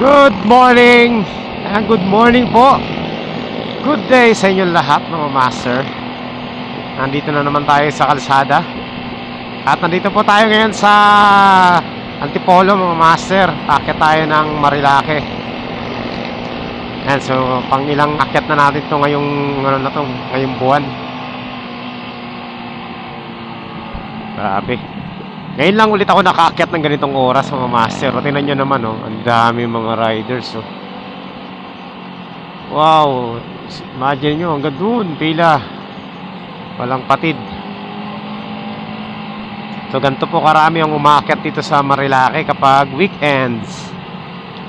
Good morning! And good morning po! Good day sa inyo lahat mga master. Nandito na naman tayo sa kalsada. At nandito po tayo ngayon sa Antipolo mga master. Akit tayo ng Marilake. Yan, so pang ilang akyat na natin to ngayong ano na to, ngayong buwan. Grabe. Ngayon lang ulit ako nakaakyat ng ganitong oras mga master. O, tingnan nyo naman oh, ang dami mga riders oh. Wow, imagine nyo hanggang dun, pila. Walang patid. So ganito po karami ang umaakyat dito sa Marilake kapag weekends.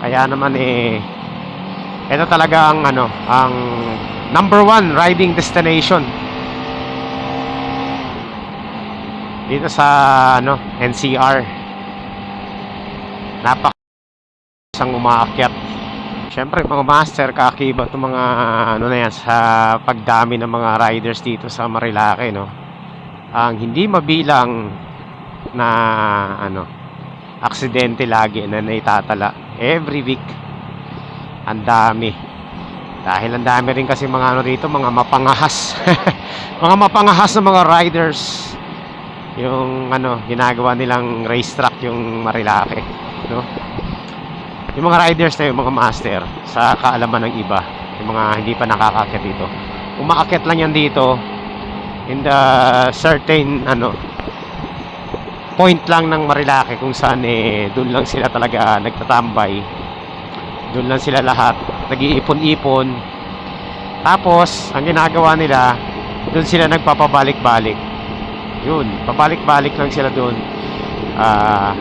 Kaya naman eh ito talaga ang ano, ang number one riding destination dito sa ano, NCR. Napak isang umaakyat. Siyempre mga master kakiba itong mga ano na yan sa pagdami ng mga riders dito sa Marilake no. Ang hindi mabilang na ano aksidente lagi na naitatala every week. Ang dami. Dahil ang dami rin kasi mga ano dito, mga mapangahas. mga mapangahas na mga riders yung ano ginagawa nilang racetrack yung Marilake no? Yung mga riders na yung mga master sa kaalaman ng iba yung mga hindi pa nakakakit dito. Umaakit lang yan dito in the certain ano point lang ng Marilake kung saan eh doon lang sila talaga nagtatambay. Doon lang sila lahat. Nag-iipon-ipon. Tapos ang ginagawa nila doon sila nagpapabalik-balik yun, pabalik-balik lang sila doon. Ah,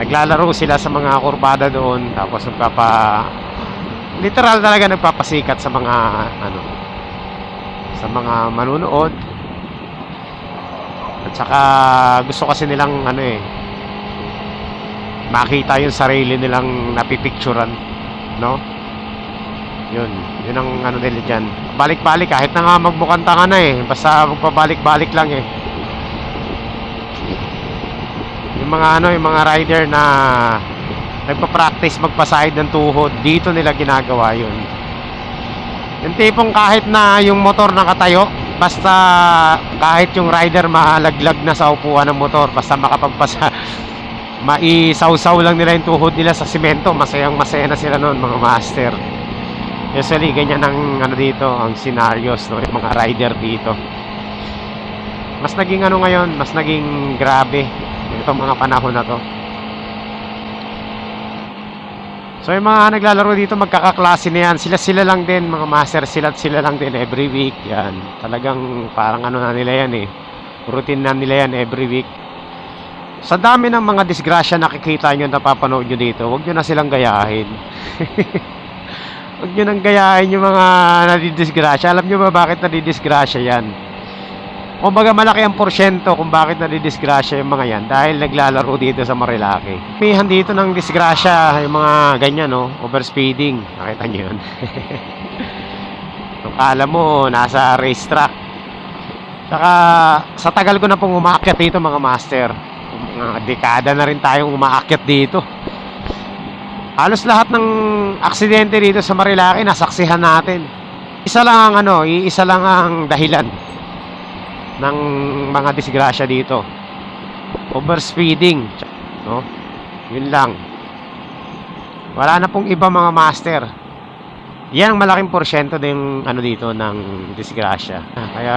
naglalaro sila sa mga kurbada doon, tapos nagpapa literal talaga nagpapasikat sa mga ano sa mga manunood. At saka gusto kasi nilang ano eh makita yung sarili nilang napipicturan, no? Yun, yun ang ano nila dyan. Balik-balik kahit na nga magmukhang tanga na eh. Basta magpabalik-balik lang eh. Yung mga ano, yung mga rider na nagpa-practice magpasahid ng tuhod, dito nila ginagawa yun. Yung tipong kahit na yung motor nakatayo, basta kahit yung rider malaglag na sa upuan ng motor, basta makapagpasa, maisaw-saw lang nila yung tuhod nila sa simento, masayang masaya na sila noon mga master. Usually, ganyan ang ano dito, ang scenarios, no, yung mga rider dito. Mas naging ano ngayon, mas naging grabe itong mga panahon na to. So yung mga naglalaro dito magkakaklase na yan. Sila sila lang din mga master sila sila lang din every week. Yan. Talagang parang ano na nila yan eh. Routine na nila yan every week. Sa dami ng mga disgrasya nakikita nyo napapanood nyo dito, huwag nyo na silang gayahin. Huwag nyo nang gayahin yung mga nadidisgrasya. Alam nyo ba bakit nadidisgrasya yan? Kumbaga malaki ang porsyento kung bakit nadidisgrasya yung mga yan dahil naglalaro dito sa Marilake. Mihan dito ng disgrasya yung mga ganyan no, overspeeding. Nakita nyo yun? Kala mo nasa racetrack. Saka sa tagal ko na pong umaakyat dito mga master. Mga dekada na rin tayong umaakyat dito. Halos lahat ng aksidente dito sa Marilake nasaksihan natin. Isa lang ang ano, iisa lang ang dahilan ng mga disgrasya dito. Overspeeding, no? Yun lang. Wala na pong iba mga master. Yan ang malaking porsyento din ano dito ng disgrasya. Kaya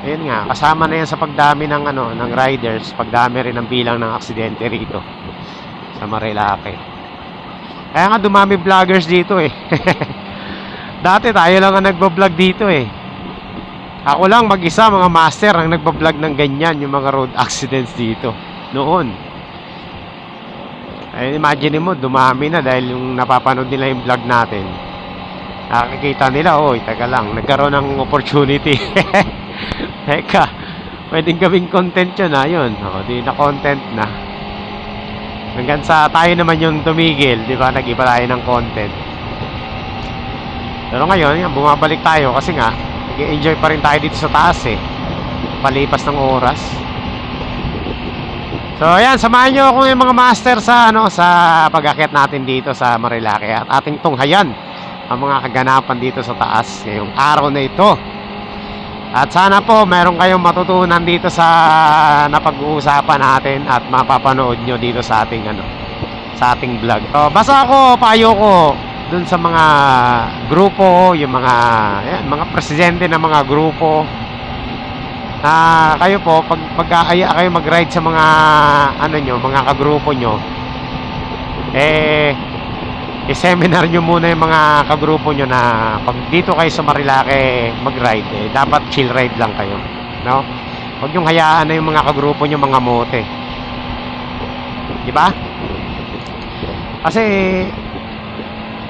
ayun nga, kasama na yan sa pagdami ng ano ng riders, pagdami rin ng bilang ng aksidente rito sa Marilake. Kaya nga dumami vloggers dito eh. Dati tayo lang ang nagbo-vlog dito eh. Ako lang mag-isa mga master ang nagbo-vlog ng ganyan yung mga road accidents dito noon. Ay imagine mo dumami na dahil yung napapanood nila yung vlog natin. Nakikita nila, oy, taga lang, nagkaroon ng opportunity. Teka, pwedeng gawing content yun ha, yun. O, di na content na. Hanggang sa tayo naman yung tumigil, di ba? Nag-iba tayo ng content. Pero ngayon, yan, bumabalik tayo kasi nga, nag-enjoy pa rin tayo dito sa taas eh. Palipas ng oras. So ayan, samahan nyo ako yung mga master sa ano sa pag-akyat natin dito sa Marilake at ating tunghayan ang mga kaganapan dito sa taas ngayong araw na ito. At sana po meron kayong matutunan dito sa napag-uusapan natin at mapapanood nyo dito sa ating ano sa ating vlog. So, basta ako payo ko dun sa mga grupo, yung mga ayan, mga presidente ng mga grupo na kayo po pag pag-aaya kayo mag-ride sa mga ano nyo, mga kagrupo nyo eh i-seminar nyo muna yung mga kagrupo nyo na pag dito kayo sa Marilake mag-ride eh, dapat chill ride lang kayo no? huwag yung hayaan na yung mga kagrupo nyo mga mote di ba? kasi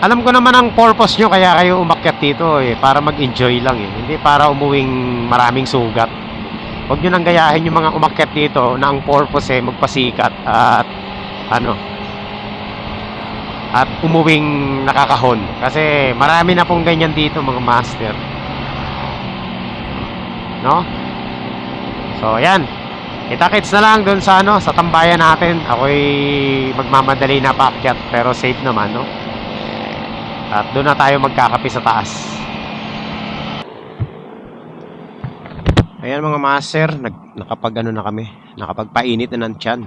alam ko naman ang purpose nyo kaya kayo umakyat dito eh, para mag-enjoy lang eh hindi para umuwing maraming sugat Huwag nyo nang gayahin yung mga umakyat dito na ang purpose eh magpasikat at ano at umuwing nakakahon. Kasi marami na pong ganyan dito mga master. No? So ayan. Kita-kits na lang dun sa ano sa tambayan natin. Ako'y magmamadali na paakyat pero safe naman no? At doon na tayo magkakape sa taas. Ayan mga master, nag, nakapag ano na kami, nakapagpainit na ng tiyan.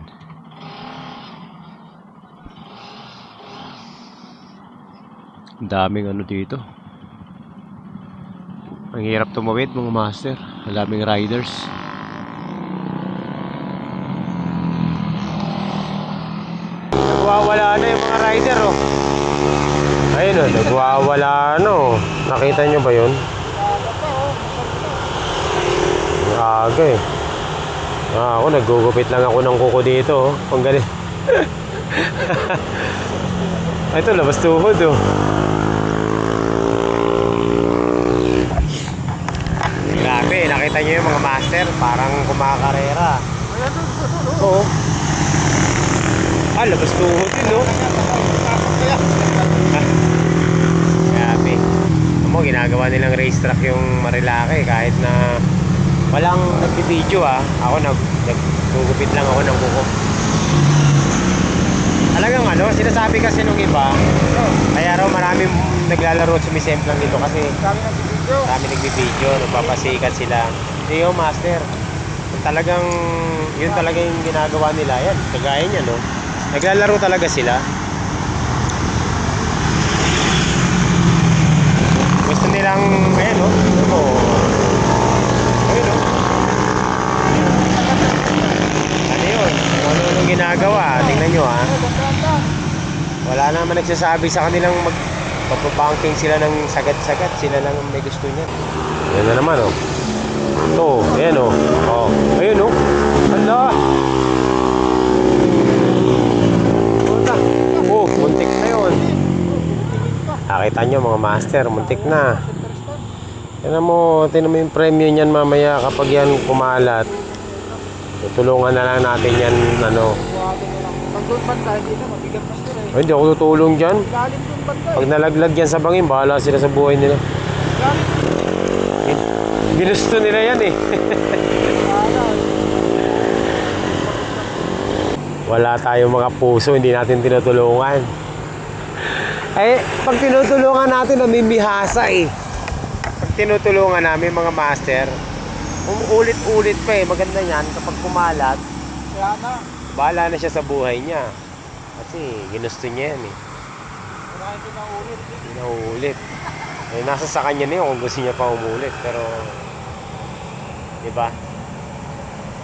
Daming ano dito. Ang hirap tumawid mga master, ang daming riders. Nagwawala na yung mga rider oh. Ayun oh, nagwawala no. Nakita nyo ba yun? Aga eh. Ah, ako naggugupit lang ako ng kuko dito. Oh. Ang galing. Ito, labas tuhod oh. Grabe, nakita niyo yung mga master, parang kumakarera. Oo. Ah, labas tuhod din, no? Ah, Grabe. Amo, ginagawa nilang racetrack yung Marilake kahit na walang nagbibideo ah. Ako nag naggugupit lang ako ng kuko. Talagang ano, sinasabi kasi nung iba, kaya raw maraming naglalaro at sumisemplang dito kasi Kami nagbibideo. marami nagbibideo, nagpapasikat sila. Hindi yung master. Talagang, yun talaga yung ginagawa nila. Yan, kagaya niya, no? Naglalaro talaga sila. Gusto nilang, ayan, no? Ano mo? Ayun, no? Ano yun? Kung Ano yung ginagawa? Tingnan nyo, ha? Wala naman nagsasabi sa kanilang mag Pagpabanking sila ng sagat-sagat, sila lang ang may gusto niya. Yan na naman, oh. Ito, ayan, oh. Oh, ayun, oh. Hala! Puta. Oh, muntik na yun. Nakita nyo, mga master, muntik na. Tignan mo, tignan mo yung premyo niyan mamaya kapag yan kumalat. Tutulungan na lang natin yan, ano. Buhatin na lang. Pag Ay, hindi ako tutulong dyan. Lalim doon banda eh. Pag nalaglag yan sa bangin, bahala sila sa buhay nila. Lalim. Ginusto nila yan eh. Wala. Wala tayong mga puso, hindi natin tinutulungan. Eh, pag tinutulungan natin, namimihasa eh. Pag tinutulungan namin mga master, umuulit-ulit pa eh. Maganda yan kapag kumalat, Kaya na. bahala na siya sa buhay niya. Kasi ginusto niya yan eh. Wala hindi na ulit. Hindi na uulit. Eh, nasa sa kanya na yun kung gusto niya pa umulit. Pero, di ba?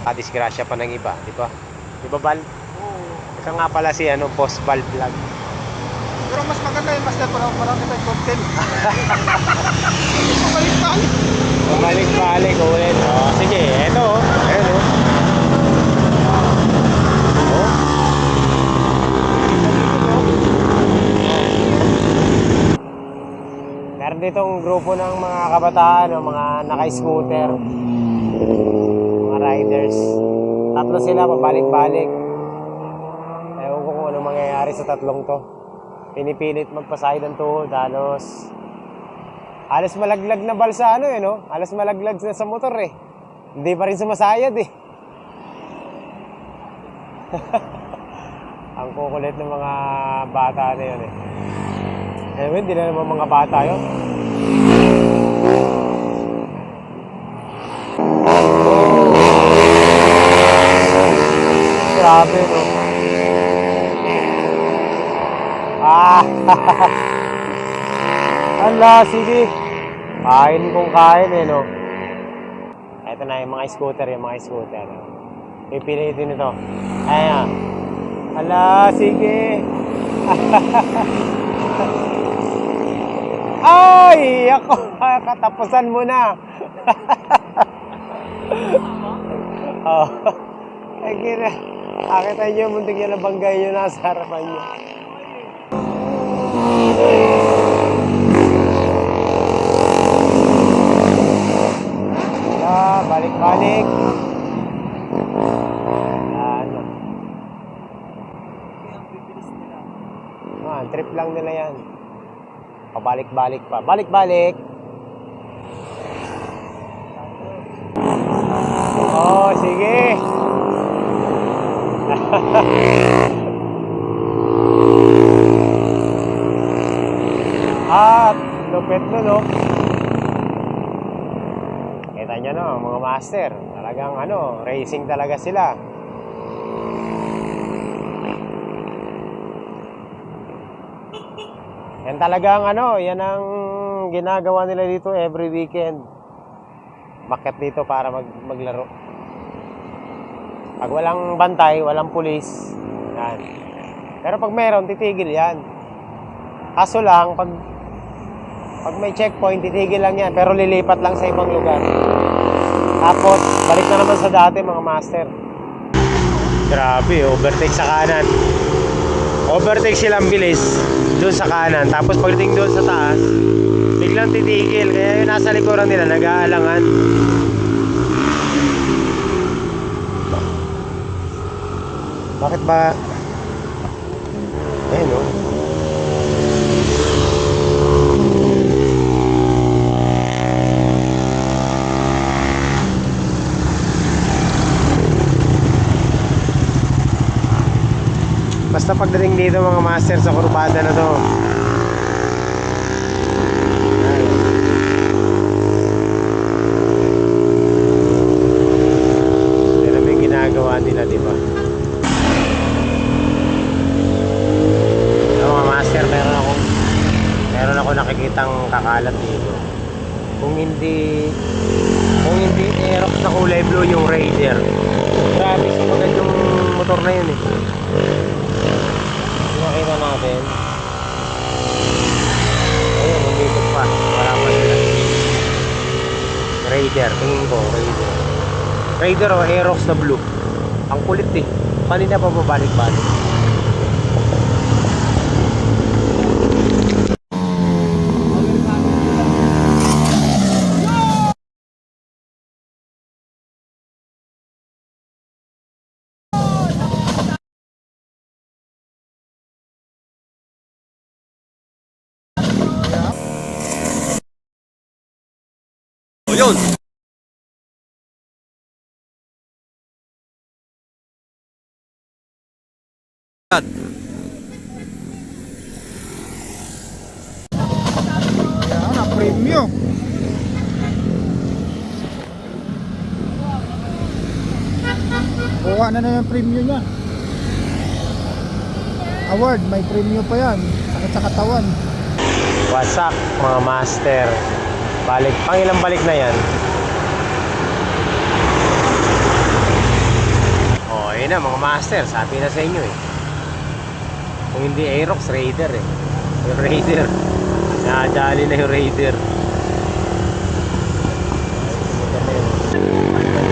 Kadisgrasya pa ng iba, di ba? Di ba, Bal? Oo. Ika nga pala si ano, Boss Bal Vlog. Pero mas maganda yung master para marami tayong content. Bumalik tayo. Bumalik-balik ulit. Oh, sige, eto. Meron ditong grupo ng mga kabataan, no, mga naka-scooter, mga riders. Tatlo sila, pabalik-balik. Ewan ko kung anong mangyayari sa tatlong to. Pinipilit magpasahid ng tuhod, halos Halos malaglag na bal sa ano eh, no? Halos malaglag na sa motor eh. Hindi pa rin sumasayad eh. Ang kukulit ng mga bata na yun eh. Anyway, hindi na naman mga bata yun. Grabe, no? Ah! Ala, sige. Kain kung kain eh, no? Ito na yung mga scooter, yung mga scooter. Pipilitin ito. Ayan. Ala, sige. Ay, ako, katapusan mo na. oh. Ay, kira. Akita niyo, muntik niya na banggay niyo nasa harapan niyo. Ah, balik-balik. Ano. Ah, trip lang nila yan. Pabalik-balik pa. Balik-balik. Oh, sige. ah, lupit mo, no? Kita nyo, no, mga master. Talagang, ano, racing talaga sila. Yan talagang ano, yan ang ginagawa nila dito every weekend. Bakit dito para mag, maglaro. Pag walang bantay, walang pulis, yan. Pero pag meron, titigil yan. Kaso lang, pag pag may checkpoint, titigil lang yan. Pero lilipat lang sa ibang lugar. Tapos, balik na naman sa dati mga master. Grabe, overtake sa kanan. Overtake silang bilis doon sa kanan. Tapos pagdating doon sa taas, biglang titigil. Kaya yung nasa likuran nila, nag-aalangan. Bakit ba? Ayun oh. Basta pagdating dito mga master sa kurbada na to. Ginagawa nila, di ba? Mga master, meron ako meron ako nakikitang kakalat dito. Kung hindi kung hindi Aerox na kulay blue yung Raider. Grabe, sumagal yung motor na yun eh. Nakita natin. Ayun, umikot pa. Wala pa sila. Raider, tingin ko, Raider. Raider o Aerox na blue. Ang kulit eh. Kanina pa pabalik-balik. Yan, ang premium. Kuha na na yung premium niya. Award, may premium pa yan. Sakit sa katawan. Wasak mga master. Balik, pangilang balik na yan. Oh, ayun na mga master, sabi na sa inyo eh. Kung hindi Aerox, Raider eh. Yung Raider. Nadali na yung Raider.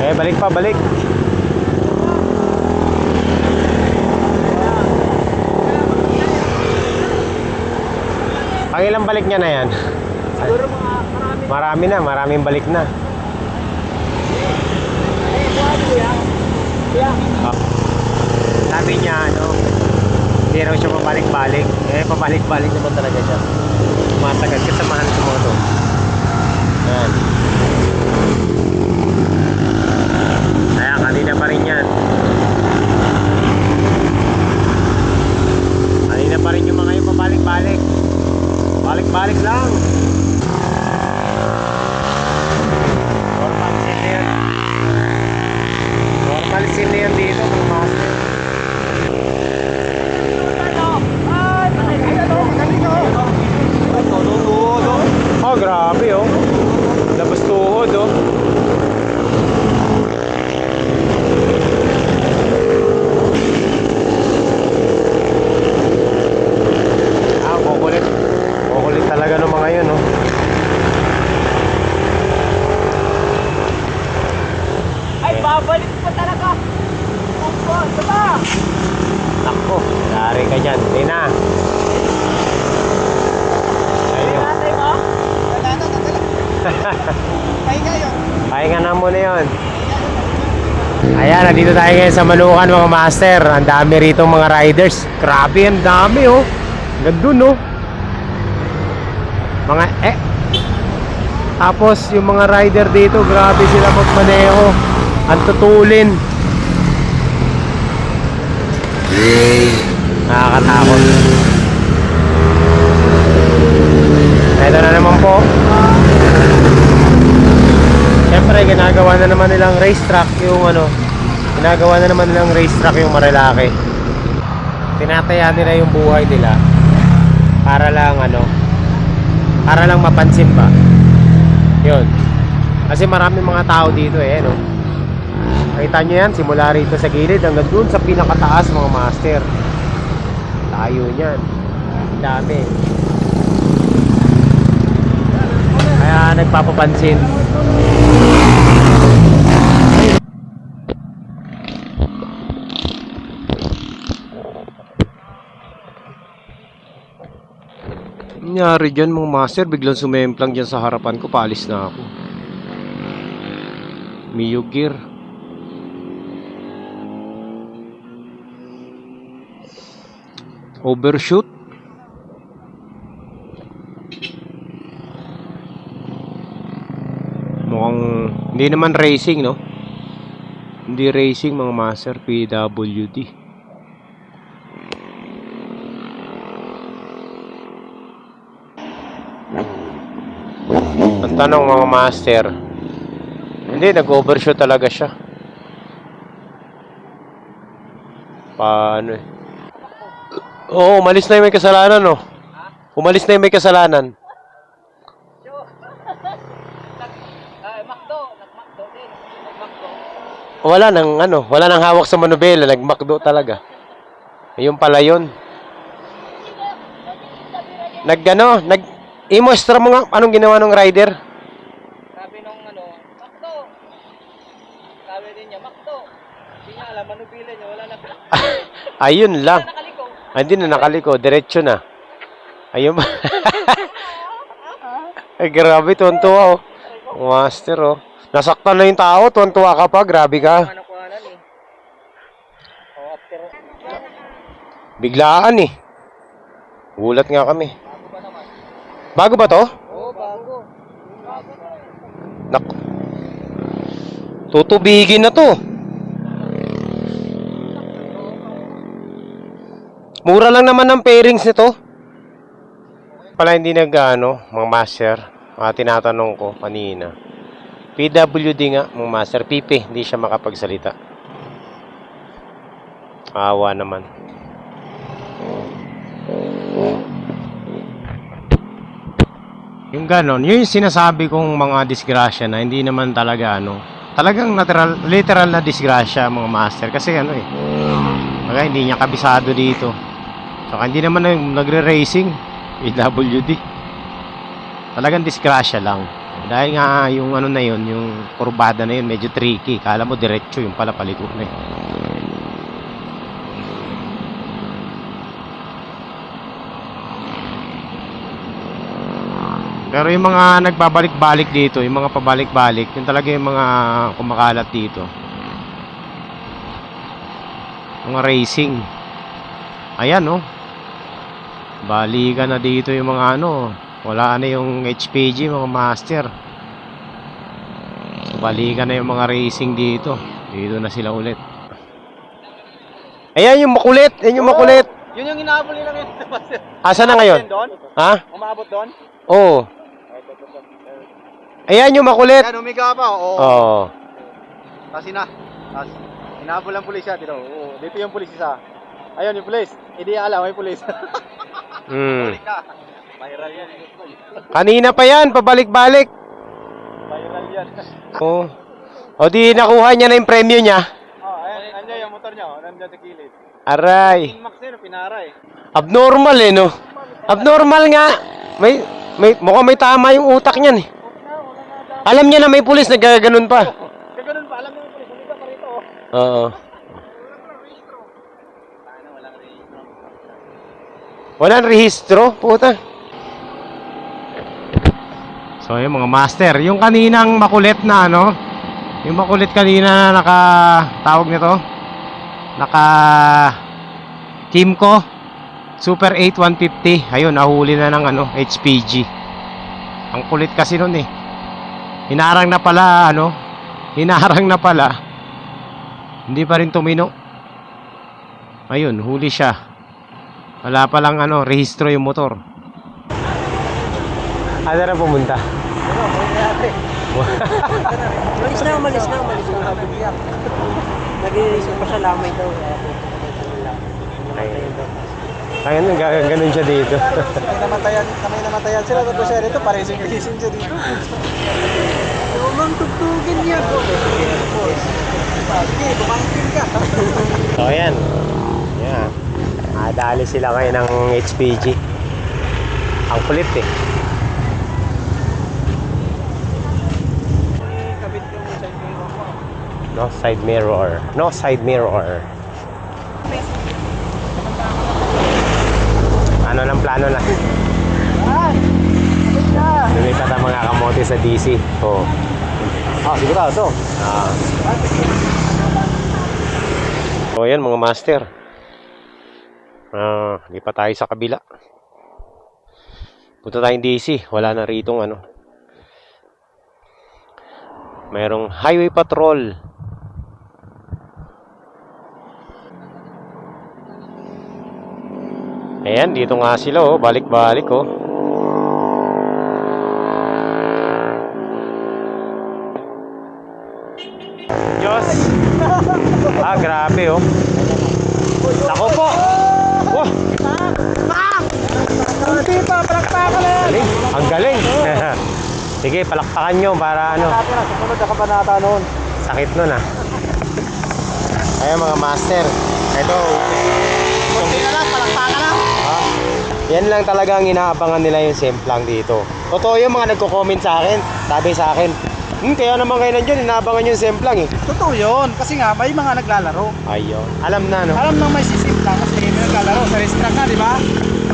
Eh, balik pa, balik. Pangilang balik niya na yan. Siguro mga marami. Marami na, maraming balik na. Kaya, Sabi niya, ano, hindi raw siya pabalik-balik. Eh, pabalik-balik naman talaga siya. Tumatagal kasamahan sa moto. Yan. Kaya kanina pa rin yan. Babalik pa talaga. Opo, diba? Nako, yari ka dyan. Hindi na. Ayun. Nanay mo? Wala na, nadala. Pahinga yun. Pahinga na muna yun. Ayan, nandito tayo ngayon sa Manukan mga master. Ang dami rito mga riders. Grabe, ang dami oh. Gandun no. Mga eh. Tapos yung mga rider dito, grabe sila magmaneho. Ang tutulin. Nakakatakot. Ito na naman po. Siyempre, ginagawa na naman nilang racetrack yung ano, ginagawa na naman nilang racetrack yung Marilaki. Tinataya nila yung buhay nila para lang ano, para lang mapansin ba. Yun. Kasi marami mga tao dito eh, no. Nakita nyo yan, simula rito sa gilid hanggang dun sa pinakataas mga master. Tayo niyan. Dami. Kaya nagpapapansin. Nangyari dyan mga master, biglang sumemplang dyan sa harapan ko, paalis na ako. Mio gear. Overshoot. Mukhang hindi naman racing, no? Hindi racing mga master, PWD. Ang tanong mga master, hindi, nag-overshoot talaga siya. Paano eh? Oo, umalis na yung may kasalanan, no? Umalis na yung may kasalanan. Nag-Macdo. Wala nang ano, wala nang hawak sa manubela, nagmakdo talaga. Ayun pala yun. Nag ano, nag Imostra mo nga anong ginawa ng rider. Sabi nung ano, Macdo. Sabi din niya, Macdo. Hindi niya alam, manubila niya, wala na. Ayun lang. Ah, Hindi na nakaliko, diretso na. Ayun ba? Ay, grabe, tuwan-tuwa oh. Master oh. Nasaktan na yung tao, tuwan-tuwa ka pa, grabe ka. Biglaan eh. Gulat nga kami. Bago ba to? Oo. Bago. Nak. Tutubigin na to. Mura lang naman ang pairings nito. Pala hindi nag ano, mga master. Mga tinatanong ko kanina. PWD nga, mga master. Pipi, hindi siya makapagsalita. Awa naman. Yung ganon, yun yung sinasabi kong mga disgrasya na hindi naman talaga ano. Talagang literal, literal na disgrasya mga master. Kasi ano eh. Baga, hindi niya kabisado dito. Saka hindi naman nag- nagre-racing. AWD. Talagang disgrasya lang. Dahil nga yung ano na yun, yung kurbada na yun, medyo tricky. Kala mo diretso yung pala paliko na eh. Pero yung mga nagbabalik-balik dito, yung mga pabalik-balik, yun talaga yung mga kumakalat dito. Mga racing. Ayan, oh. Balikan na dito yung mga ano. Wala na yung HPG, mga master. Balikan na yung mga racing dito. Dito na sila ulit. Ayan yung makulit. Ayan yung makulit. Yun yung inaabol nila ngayon. Asa na ngayon? Doon? Ha? Umabot doon? Oo. Ayan yung makulit. Yan, umiga pa. Oo. Oo. Tapos ina. Tapos, inahabol ang pulis siya. Dito, Oo, dito yung pulis isa. Ayun yung pulis. Hindi alam, may pulis. Mm. Viral yan. Kanina pa yan, pabalik-balik. Viral yan. Oo. O di nakuha niya na yung premyo niya. Oh, ayan, andyan yung motor niya. Oh, nandyan sa kilid. Aray. Inmax yun, pinara eh. Abnormal eh, no? Abnormal nga. May, may, mukhang may tama yung utak niyan eh. Alam niya na may pulis, nagkaganon pa. Kaya ganun pa, alam mo yung pulis. Umiga pa Oo. Paano walang rehistro? Walang rehistro, puta. So, yung mga master, yung kaninang makulit na ano, yung makulit kanina na naka, tawag nito, naka Kimco Super 8 150. Ayun, nahuli na ng ano, HPG. Ang kulit kasi nun eh. Hinarang na pala, ano, hinarang na pala. Hindi pa rin tumino. Ayun, huli siya. Wala pa lang ano, rehistro yung motor. Ano na pumunta? Umalis na, umalis na, umalis na. Nag-iisip pa siya lamay daw. Kaya ganun, ganun siya dito. May namatayan, may namatayan sila. Tapos siya rito, paresing gising siya dito. Umang tugtugin niya po. Sige, bumangkin ka. So, ayan. Yan. Nadali sila ngayon ng HPG. Ang kulit eh. No side mirror. No side mirror. Ano ng plano na? Lumipat ang mga kamote sa DC. Oh. Ah, sigurado. Ah. So, ayan mga master. Ah, lipat tayo sa kabila. Punta tayong DC. Wala na ritong ano. Mayroong highway patrol. Ayan, dito nga sila oh. Balik-balik oh. Diyos. Ah, grabe oh. Nako po. Hindi pa, palakpakan na yan. galing. Ang galing. Sige, palakpakan nyo para ano. Na, na kabanata noon. Sakit nun ah. Ayan mga master. Ito. Kunti na lang, palakpakan na. Yan lang talaga ang inaabangan nila yung semplang dito. Totoo yung mga nagko-comment sa akin. Sabi sa akin, hmm, kaya naman kayo nandyan, inaabangan yung semplang eh. Totoo yun, kasi nga may mga naglalaro. Ayun. Alam na no? Alam nang may sisimpla kasi may naglalaro sa racetrack na, di ba?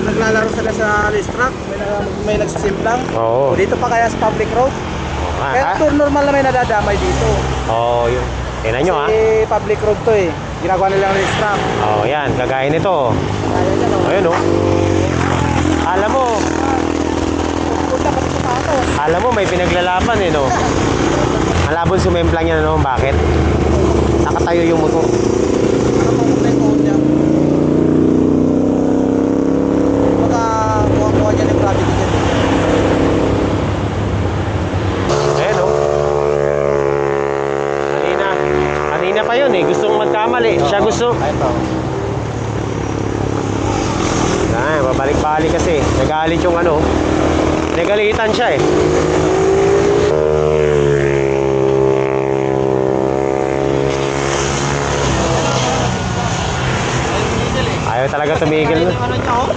Naglalaro sila sa racetrack, may, may nagsisimplang. Oo. O dito pa kaya sa public road. Ah, Pero ah, tour normal na may nadadamay dito. Oo, yun. Tingnan nyo ah. Kasi public road to eh. Ginagawa nila ng racetrack. Oo, yan. Kagaya nito. oh. Kaya yan o. Ayun oh. Alam mo, Punta pa dito alam mo may pinaglalaban eh no. Malabon sumemplang yan no, bakit? Nakatayo yung motor. Ano pang punta yung tuhod niya? Baka kuha-kuha niya ng gravity dyan. Ayan oh. Kanina, kanina pa yun eh. Gustong magkamali. Siya gusto. Ay, ito. Ay, babalik-balik kasi. Nagalit yung ano. Nagalitan siya eh. Ayaw talaga tumigil. Ano oh.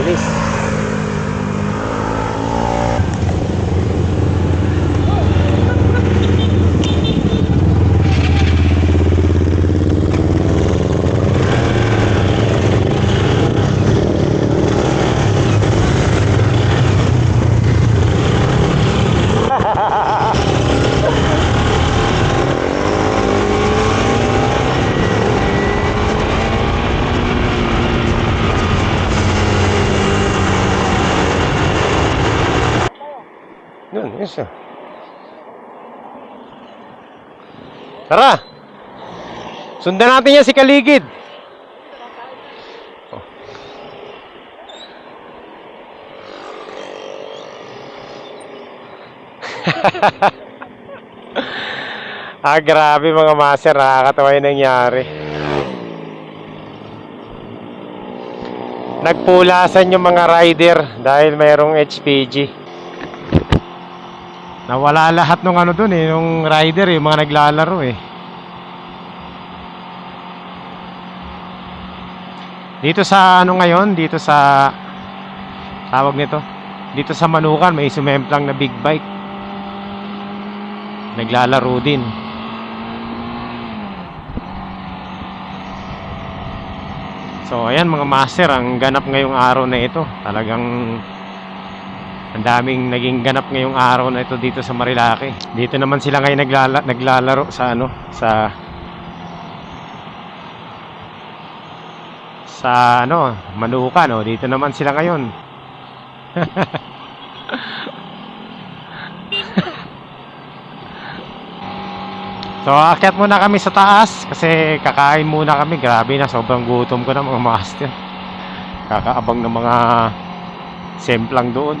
Bilis. Siya. Tara! Sundan natin yan si Kaligid. Oh. ah, grabe mga master. Nakakatawa yung nangyari. Nagpulasan yung mga rider dahil mayroong HPG. Nawala lahat nung ano dun eh, nung rider eh, mga naglalaro eh. Dito sa ano ngayon, dito sa tawag nito, dito sa Manukan may sumemplang na big bike. naglalaro din. So ayan mga master, ang ganap ngayong araw na ito. Talagang ang daming naging ganap ngayong araw na ito dito sa Marilake. Dito naman sila ngayon naglala, naglalaro sa ano, sa sa ano, Manuka no. Dito naman sila ngayon. So, akyat muna kami sa taas kasi kakain muna kami. Grabe na, sobrang gutom ko na mga master. Kakaabang ng mga semplang doon.